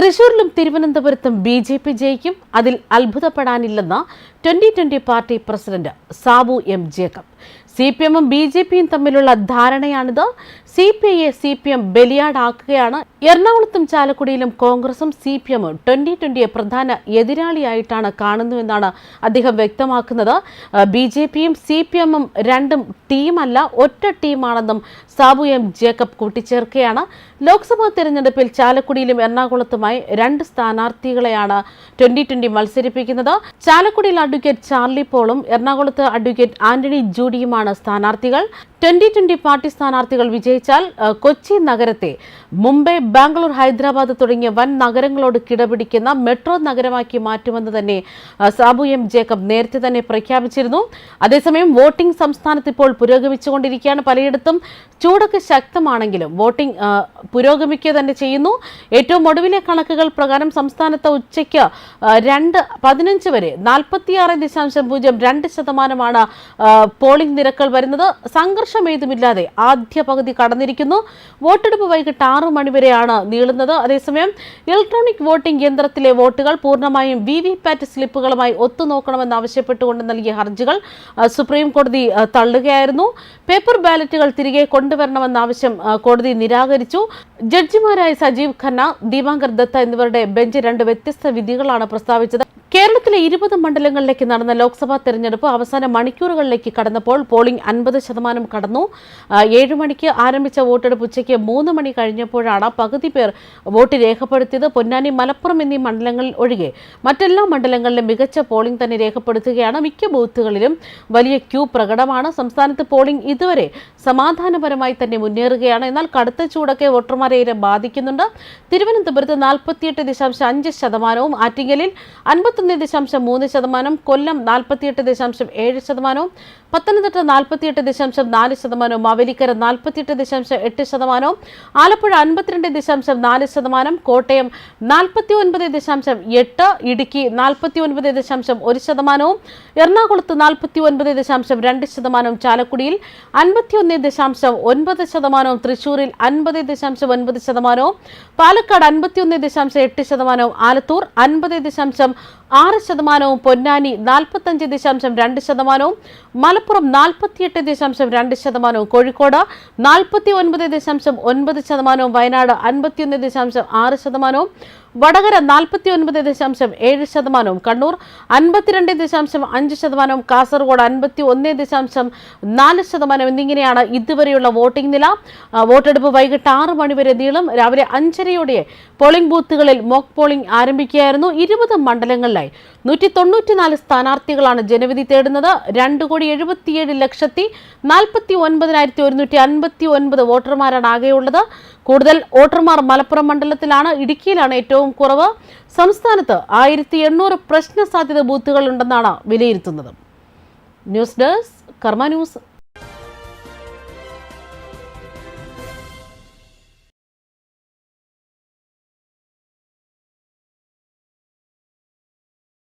തൃശൂരിലും തിരുവനന്തപുരത്തും B J P ജയിക്കും. അതിൽ അത്ഭുതപ്പെടാനില്ലെന്ന് twenty twenty party president Sabu M Jacob. C P എമ്മും ബി ജെ പിയും തമ്മിലുള്ള ധാരണയാണിത്. സി പി ഐയെ സി പി എം ബലിയാടാക്കുകയാണ്. എറണാകുളത്തും ചാലക്കുടിയിലും കോൺഗ്രസും സി പി എമ്മും ട്വന്റി ട്വന്റിയെ പ്രധാന എതിരാളിയായിട്ടാണ് കാണുന്നുവെന്നാണ് അദ്ദേഹം വ്യക്തമാക്കുന്നത്. ബി ജെ പിയും സി പി എമ്മും രണ്ടും ടീമല്ല ഒറ്റ ടീമാണെന്നും സാബു എം ജേക്കബ് കൂട്ടിച്ചേർക്കുകയാണ്. ലോക്സഭാ തെരഞ്ഞെടുപ്പിൽ ചാലക്കുടിയിലും എറണാകുളത്തുമായി രണ്ട് സ്ഥാനാർത്ഥികളെയാണ് ട്വന്റി ട്വന്റി മത്സരിപ്പിക്കുന്നത്. ചാലക്കുടിയിൽ അഡ്വക്കേറ്റ് ചാർലി പോളും എറണാകുളത്ത് അഡ്വക്കേറ്റ് ആന്റണി ജൂഡിയുമാണ് സ്ഥാനാർത്ഥികൾ. ട്വന്റി ട്വന്റി പാർട്ടി സ്ഥാനാർത്ഥികൾ വിജയിച്ചാൽ കൊച്ചി നഗരത്തെ മുംബൈ ബാംഗ്ലൂർ ഹൈദരാബാദ് തുടങ്ങിയ വൻ നഗരങ്ങളോട് കിടപിടിക്കുന്ന മെട്രോ നഗരമാക്കി മാറ്റുമെന്ന് തന്നെ സാബു എം ജേക്കബ് നേരത്തെ തന്നെ പ്രഖ്യാപിച്ചിരുന്നു. അതേസമയം വോട്ടിംഗ് സംസ്ഥാനത്ത് ഇപ്പോൾ പുരോഗമിച്ചുകൊണ്ടിരിക്കുകയാണ് പലയിടത്തും. ചൂടൊക്കെ ശക്തമാണെങ്കിലും വോട്ടിംഗ് പുരോഗമിക്കുക തന്നെ ചെയ്യുന്നു. ഏറ്റവും ഒടുവിലെ കണക്കുകൾ പ്രകാരം സംസ്ഥാനത്ത് ഉച്ചയ്ക്ക് രണ്ട് പതിനഞ്ച് വരെ നാൽപ്പത്തിയാറ് ദശാംശം പൂജ്യം രണ്ട് ശതമാനമാണ് പോളിംഗ് പോളിംഗ് നിരക്കുകൾ വരുന്നത് സംഘർഷം ഏതുമില്ലാതെ ആദ്യ പകുതി കടന്നിരിക്കുന്നു. വോട്ടെടുപ്പ് വൈകിട്ട് ആറ് മണിവരെയാണ് നീളുന്നത്. അതേസമയം ഇലക്ട്രോണിക് വോട്ടിംഗ് യന്ത്രത്തിലെ വോട്ടുകൾ പൂർണമായും വി വി പാറ്റ് സ്ലിപ്പുകളുമായി ഒത്തുനോക്കണമെന്ന് ആവശ്യപ്പെട്ടുകൊണ്ട് നൽകിയ ഹർജികൾ സുപ്രീം കോടതി തള്ളുകയായിരുന്നു. പേപ്പർ ബാലറ്റുകൾ തിരികെ കൊണ്ടുവരണമെന്ന ആവശ്യം കോടതി നിരാകരിച്ചു. ജഡ്ജിമാരായ സജീവ് ഖന്ന ദീപാങ്കർ ദത്ത എന്നിവരുടെ ബെഞ്ച് രണ്ട് വ്യത്യസ്ത വിധികളാണ് പ്രസ്താവിച്ചത്. കേരളത്തിലെ ഇരുപത് മണ്ഡലങ്ങളിലേക്ക് നടന്ന ലോക്സഭാ തെരഞ്ഞെടുപ്പ് അവസാന മണിക്കൂറുകളിലേക്ക് കടന്നപ്പോൾ പോളിംഗ് അൻപത് ശതമാനം കടന്നു. ഏഴ് മണിക്ക് ആരംഭിച്ച വോട്ടെടുപ്പ് ഉച്ചയ്ക്ക് മൂന്ന് മണി കഴിഞ്ഞപ്പോഴാണ് പകുതി പേർ വോട്ട് രേഖപ്പെടുത്തിയത്. പൊന്നാനി മലപ്പുറം എന്നീ മണ്ഡലങ്ങളിൽ ഒഴികെ മറ്റെല്ലാ മണ്ഡലങ്ങളിലും മികച്ച പോളിംഗ് തന്നെ രേഖപ്പെടുത്തുകയാണ്. മിക്ക ബൂത്തുകളിലും വലിയ ക്യൂ പ്രകടമാണ്. സംസ്ഥാനത്ത് പോളിംഗ് ഇതുവരെ സമാധാനപരമായി തന്നെ മുന്നേറുകയാണ്. എന്നാൽ കടുത്ത ചൂടൊക്കെ വോട്ടർമാരെ ബാധിക്കുന്നുണ്ട്. തിരുവനന്തപുരത്ത് നാൽപ്പത്തിയെട്ട് ദശാംശം അഞ്ച് ശതമാനവും ആറ്റിങ്ങലിൽ അൻപത്തൊന്ന് ദശാംശം മൂന്ന് ശതമാനം കൊല്ലം നാൽപ്പത്തിയെട്ട് ദശാംശം ഏഴ് ശതമാനവും പത്തനംതിട്ട നാൽപ്പത്തിയെട്ട് ദശാംശം നാല് ശതമാനവും മാവേലിക്കര നാൽപ്പത്തിയെട്ട് ദശാംശം എട്ട് ശതമാനവും ആലപ്പുഴ അൻപത്തിരണ്ട് ദശാംശം നാല് ശതമാനം കോട്ടയം നാൽപ്പത്തി ഒൻപത് ദശാംശം എട്ട് ഇടുക്കി നാൽപ്പത്തി ഒൻപത് ദശാംശം ഒരു ശതമാനവും എറണാകുളത്ത് നാൽപ്പത്തി ഒൻപത് ദശാംശം രണ്ട് ശതമാനവും ചാലക്കുടിയിൽ അൻപത്തിയൊന്ന് ദശാംശം ഒൻപത് ശതമാനവും തൃശൂരിൽ അൻപത് ദശാംശം ഒൻപത് ശതമാനവും പാലക്കാട് അൻപത്തിയൊന്ന് ദശാംശം എട്ട് ശതമാനവും ആലത്തൂർ അൻപത് ദശാംശം ആറ് ശതമാനവും പൊന്നാനി നാൽപ്പത്തഞ്ച് ദശാംശം രണ്ട് ശതമാനവും മലപ്പുറം നാൽപ്പത്തിയെട്ട് ദശാംശം രണ്ട് ശതമാനവും കോഴിക്കോട് നാൽപ്പത്തി ഒൻപത് ദശാംശം ഒൻപത് ശതമാനവും വയനാട് അൻപത്തിയൊന്ന് ദശാംശം ആറ് ശതമാനവും വടകര നാൽപ്പത്തി ഒൻപത് ദശാംശം ഏഴ് ശതമാനവും കണ്ണൂർ അൻപത്തിരണ്ട് ദശാംശം അഞ്ച് ശതമാനവും കാസർഗോഡ് അൻപത്തി ഒന്ന് ദശാംശം നാല് ശതമാനം എന്നിങ്ങനെയാണ് ഇതുവരെയുള്ള വോട്ടിംഗ് നില. വോട്ടെടുപ്പ് വൈകിട്ട് ആറ് മണിവരെ നീളും. രാവിലെ അഞ്ചരയോടെ പോളിംഗ് ബൂത്തുകളിൽ മോക്ക് പോളിംഗ് ആരംഭിക്കുകയായിരുന്നു ഇരുപത് മണ്ഡലങ്ങളിലായി. നൂറ്റി തൊണ്ണൂറ്റിനാല് സ്ഥാനാർത്ഥികളാണ് ജനവിധി തേടുന്നത്. രണ്ട് കോടി എഴുപത്തിയേഴ് ലക്ഷത്തി നാൽപ്പത്തി ഒൻപതിനായിരത്തി ഒരുന്നൂറ്റി അൻപത്തി ഒൻപത് വോട്ടർമാരാണ് ആകെയുള്ളത്. കൂടുതൽ വോട്ടർമാർ മലപ്പുറം മണ്ഡലത്തിലാണ്. ഇടുക്കിയിലാണ് ഏറ്റവും കുറവ്. സംസ്ഥാനത്ത് ആയിരത്തി എണ്ണൂറ് പ്രശ്ന സാധ്യത ബൂത്തുകൾ ഉണ്ടെന്നാണ് വിലയിരുത്തുന്നത്. ന്യൂസ് ഡെസ്ക് കർമ്മ ന്യൂസ്